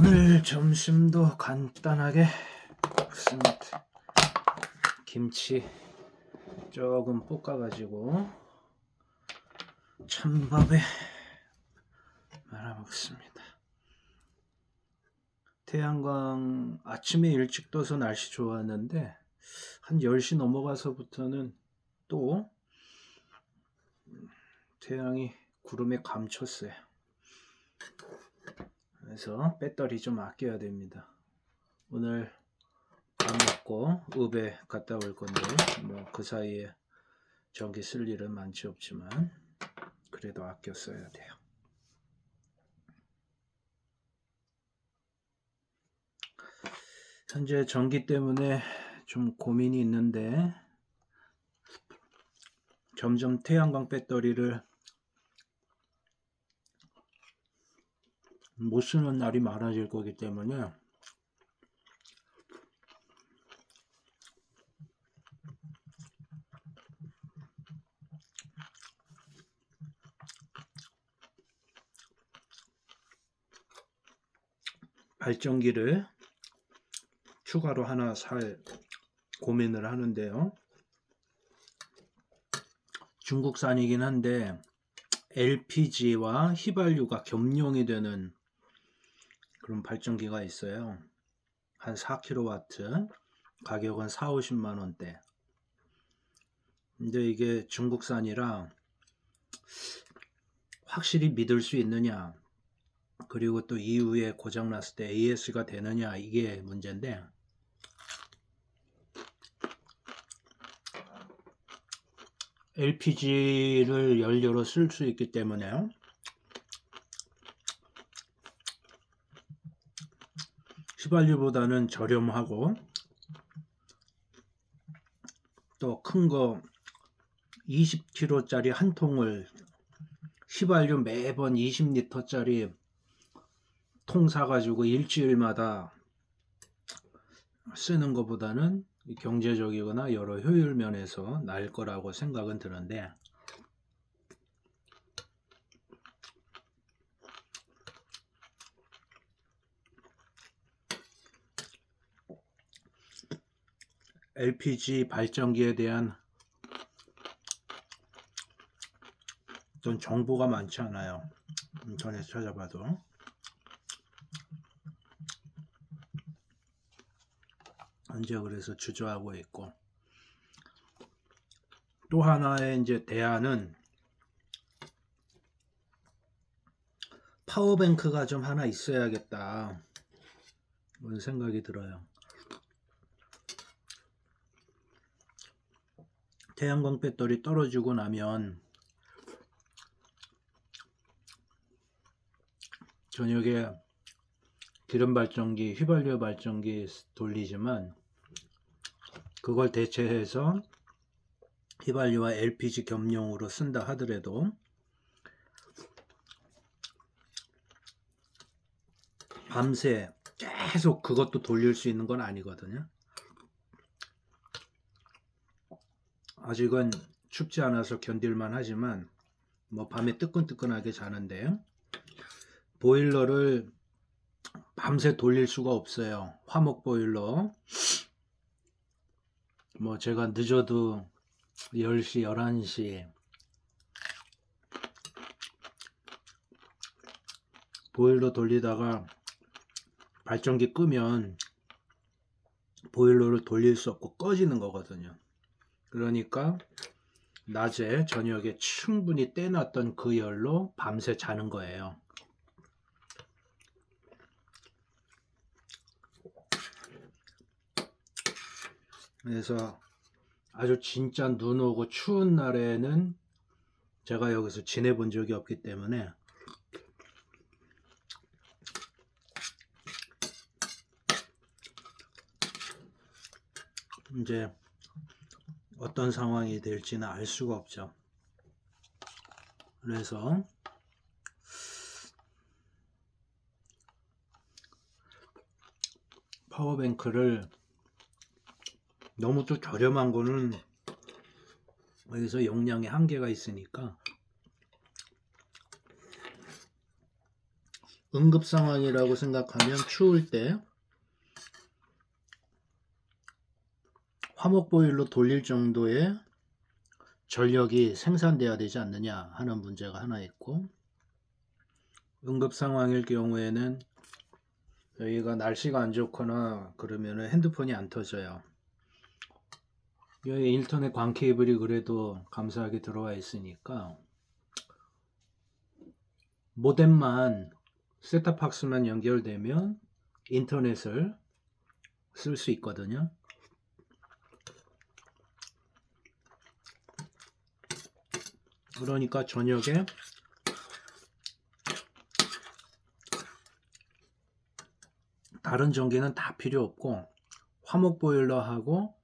오늘 점심도 간단하게 먹습니다. 김치 조금 볶아가지고 찬밥에 말아 먹습니다. 태양광 아침에 일찍 떠서 날씨 좋았는데 한 10시 넘어가서부터는 또 태양이 구름에 감췄어요. 그래서 배터리 좀 아껴야 됩니다. 오늘 밥 먹고 읍에 갔다 올 건데 뭐 그 사이에 전기 쓸 일은 많지 없지만 그래도 아껴 써야 돼요. 현재 전기 때문에 좀 고민이 있는데 점점 태양광 배터리를 못 쓰는 날이 많아질 거기 때문에 발전기를 추가로 하나 살 고민을 하는데요. 중국산이긴 한데 LPG와 휘발유가 겸용이 되는 그런 발전기가 있어요. 한 4kW 가격은 4, 50만 원대. 근데 이게 중국산이라 확실히 믿을 수 있느냐 그리고 또 이후에 고장 났을 때 AS가 되느냐 이게 문제인데 LPG를 연료로 쓸 수 있기 때문에 휘발유보다는 저렴하고 또 큰 거 20kg짜리 한 통을 휘발유 매번 20리터짜리 통 사가지고 일주일마다 쓰는 것보다는 경제적이거나 여러 효율 면에서 나을 거라고 생각은 드는데 LPG 발전기에 대한 어떤 정보가 많지 않아요. 인터넷 찾아봐도. 현재 그래서 주저하고 있고 또 하나의 이제 대안은 파워뱅크가 좀 하나 있어야겠다 그런 생각이 들어요. 태양광 배터리 떨어지고 나면 저녁에 기름 발전기, 휘발유 발전기 돌리지만 그걸 대체해서 휘발유와 LPG 겸용으로 쓴다 하더라도 밤새 계속 그것도 돌릴 수 있는 건 아니거든요. 아직은 춥지 않아서 견딜만 하지만 뭐 밤에 뜨끈뜨끈하게 자는데 보일러를 밤새 돌릴 수가 없어요. 화목 보일러. 뭐 제가 늦어도 10시, 11시 보일러 돌리다가 발전기 끄면 보일러를 돌릴 수 없고 꺼지는 거거든요. 그러니까 낮에 저녁에 충분히 떼놨던 그 열로 밤새 자는 거예요. 그래서 아주 진짜 눈 오고 추운 날에는 제가 여기서 지내본 적이 없기 때문에 이제 어떤 상황이 될지는 알 수가 없죠. 그래서 파워뱅크를 너무 또 저렴한 거는 여기서 용량의 한계가 있으니까 응급 상황이라고 생각하면 추울 때 화목 보일러 돌릴 정도의 전력이 생산돼야 되지 않느냐 하는 문제가 하나 있고 응급 상황일 경우에는 여기가 날씨가 안 좋거나 그러면은 핸드폰이 안 터져요. 여기 인터넷 광 케이블이 그래도 감사하게 들어와 있으니까 모뎀만 셋탑박스만 연결되면 인터넷을 쓸 수 있거든요. 그러니까 저녁에 다른 전기는 다 필요 없고 화목 보일러하고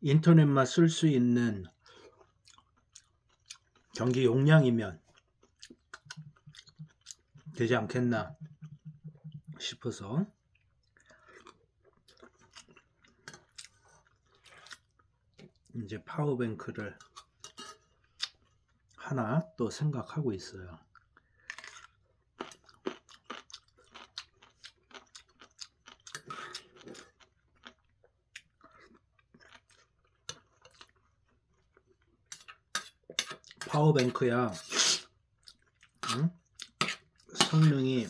인터넷만 쓸 수 있는 전기 용량이면 되지 않겠나 싶어서 이제 파워뱅크를 하나 또 생각하고 있어요. 파워뱅크야 응? 성능이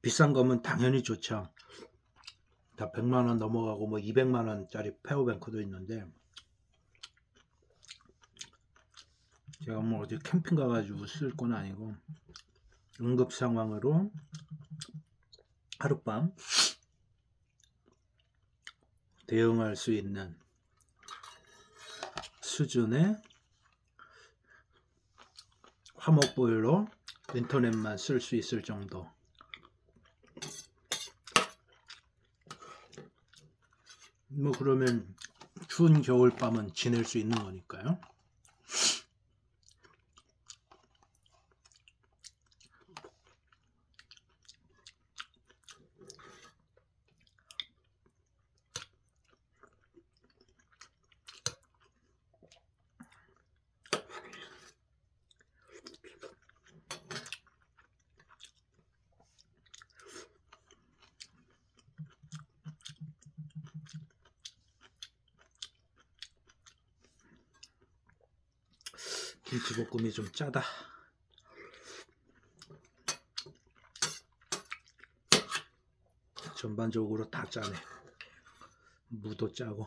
비싼 거면 당연히 좋죠. 다 100만 원 넘어가고 뭐 200만 원짜리 파워뱅크도 있는데 제가 뭐 어디 캠핑 가가지고 쓸 건 아니고 응급 상황으로 하룻밤 대응할 수 있는 수준의 화목 보일러 인터넷만 쓸 수 있을 정도 뭐 그러면 추운 겨울밤은 지낼 수 있는 거니까요. 김치볶음이 좀 짜다. 전반적으로 다 짜네. 무도 짜고.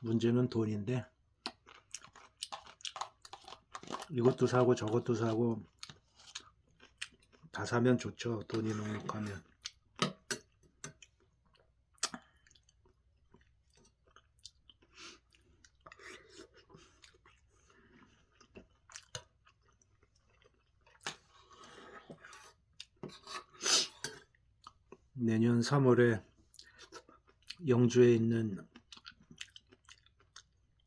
문제는 돈인데 이것도 사고 저것도 사고 다 사면 좋죠. 돈이 넉넉하면. 내년 3월에 영주에 있는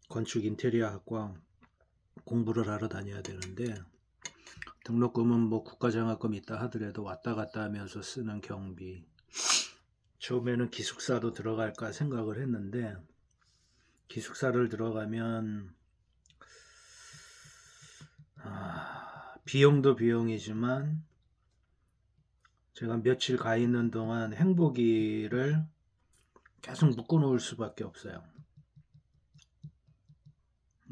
건축 인테리어 학과 공부를 하러 다녀야 되는데 등록금은 뭐 국가장학금 있다 하더라도 왔다 갔다 하면서 쓰는 경비 처음에는 기숙사도 들어갈까 생각을 했는데 기숙사를 들어가면 아, 비용도 비용이지만 제가 며칠 가 있는 동안 행복이를 계속 묶어 놓을 수밖에 없어요.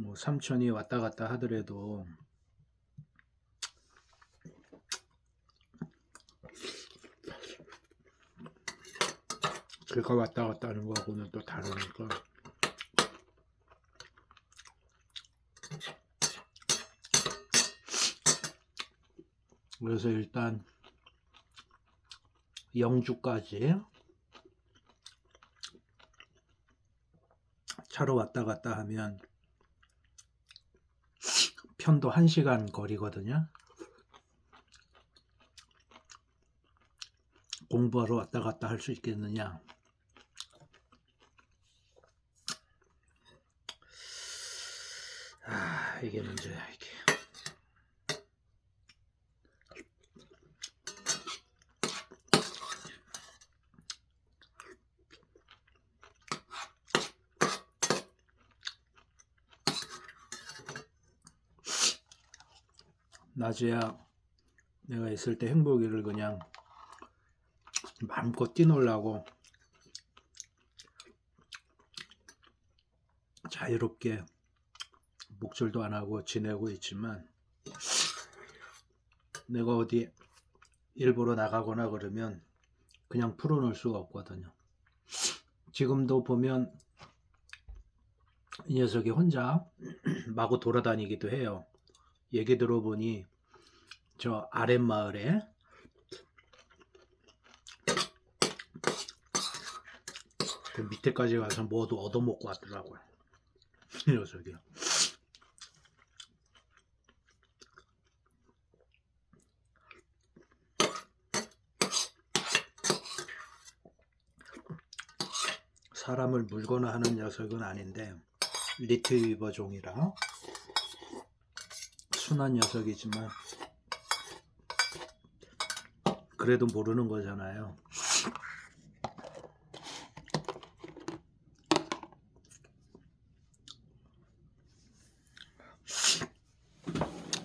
뭐 삼촌이 왔다 갔다 하더라도 그가 왔다 갔다 하는 거하고는 또 다르니까. 그래서 일단 영주까지 차로 왔다 갔다 하면 편도 1시간 거리거든요. 공부하러 왔다 갔다 할 수 있겠느냐? 아, 이게 문제야, 이게. 낮에야 내가 있을 때 행복이를 그냥 마음껏 뛰놀라고 자유롭게 목줄도 안 하고 지내고 있지만 내가 어디 일부러 나가거나 그러면 그냥 풀어놓을 수가 없거든요. 지금도 보면 이 녀석이 혼자 마구 돌아다니기도 해요. 얘기 들어보니 저 아랫마을에 그 밑에까지 가서 뭐도 얻어먹고 왔더라고요. 이 녀석이. 사람을 물거나 하는 녀석은 아닌데 리트리버 종이라 순한 녀석이지만 그래도 모르는 거잖아요.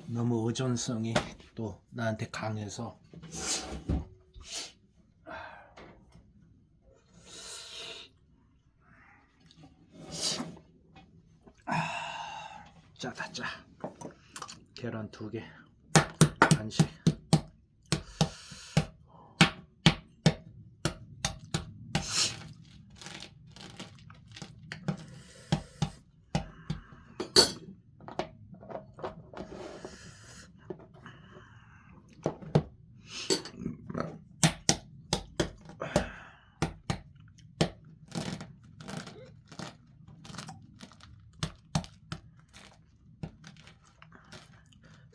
너무 의존성이 또 나한테 강해서. 짜다 짜. 계란 두개. 간식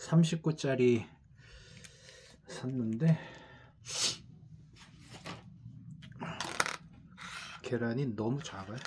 삼십 구짜리 샀는데 계란이 너무 작아요.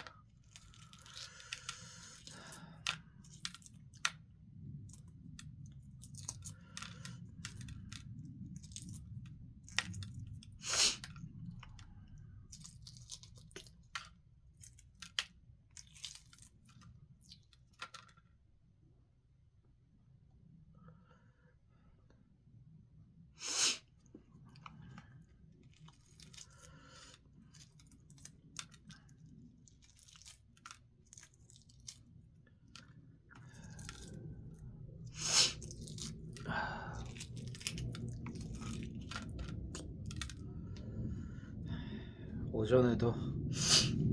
오전에도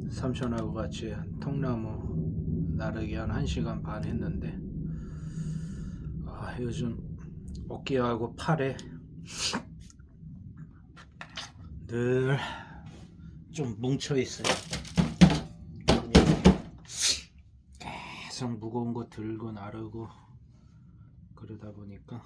삼촌하고 같이 통나무 나르기 한 1시간 반 했는데 아, 요즘 어깨하고 팔에 늘 좀 뭉쳐 있어요. 계속 무거운 거 들고 나르고 그러다 보니까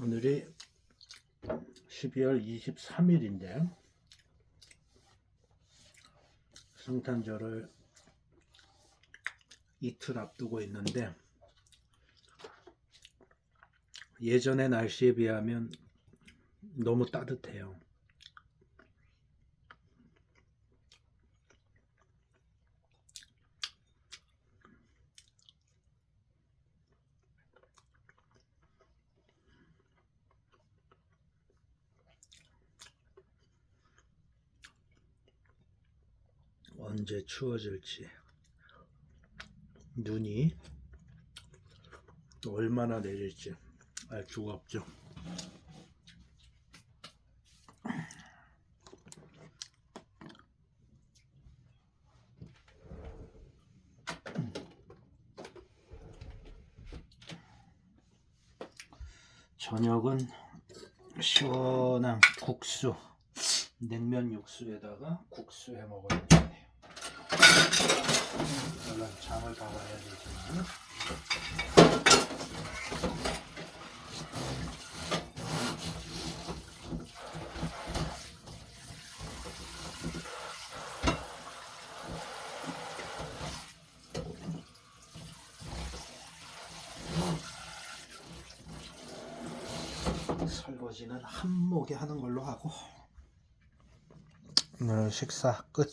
오늘이 12월 23일인데 성탄절을 이틀 앞두고 있는데 예전의 날씨에 비하면 너무 따뜻해요. 언제 추워질지 눈이 또 얼마나 내릴지 알 수가 없죠. 저녁은 시원한 국수, 냉면 육수에다가 국수 해 먹어야겠네요. 설거지는 한목에 하는 걸로 하고. 오늘 식사 끝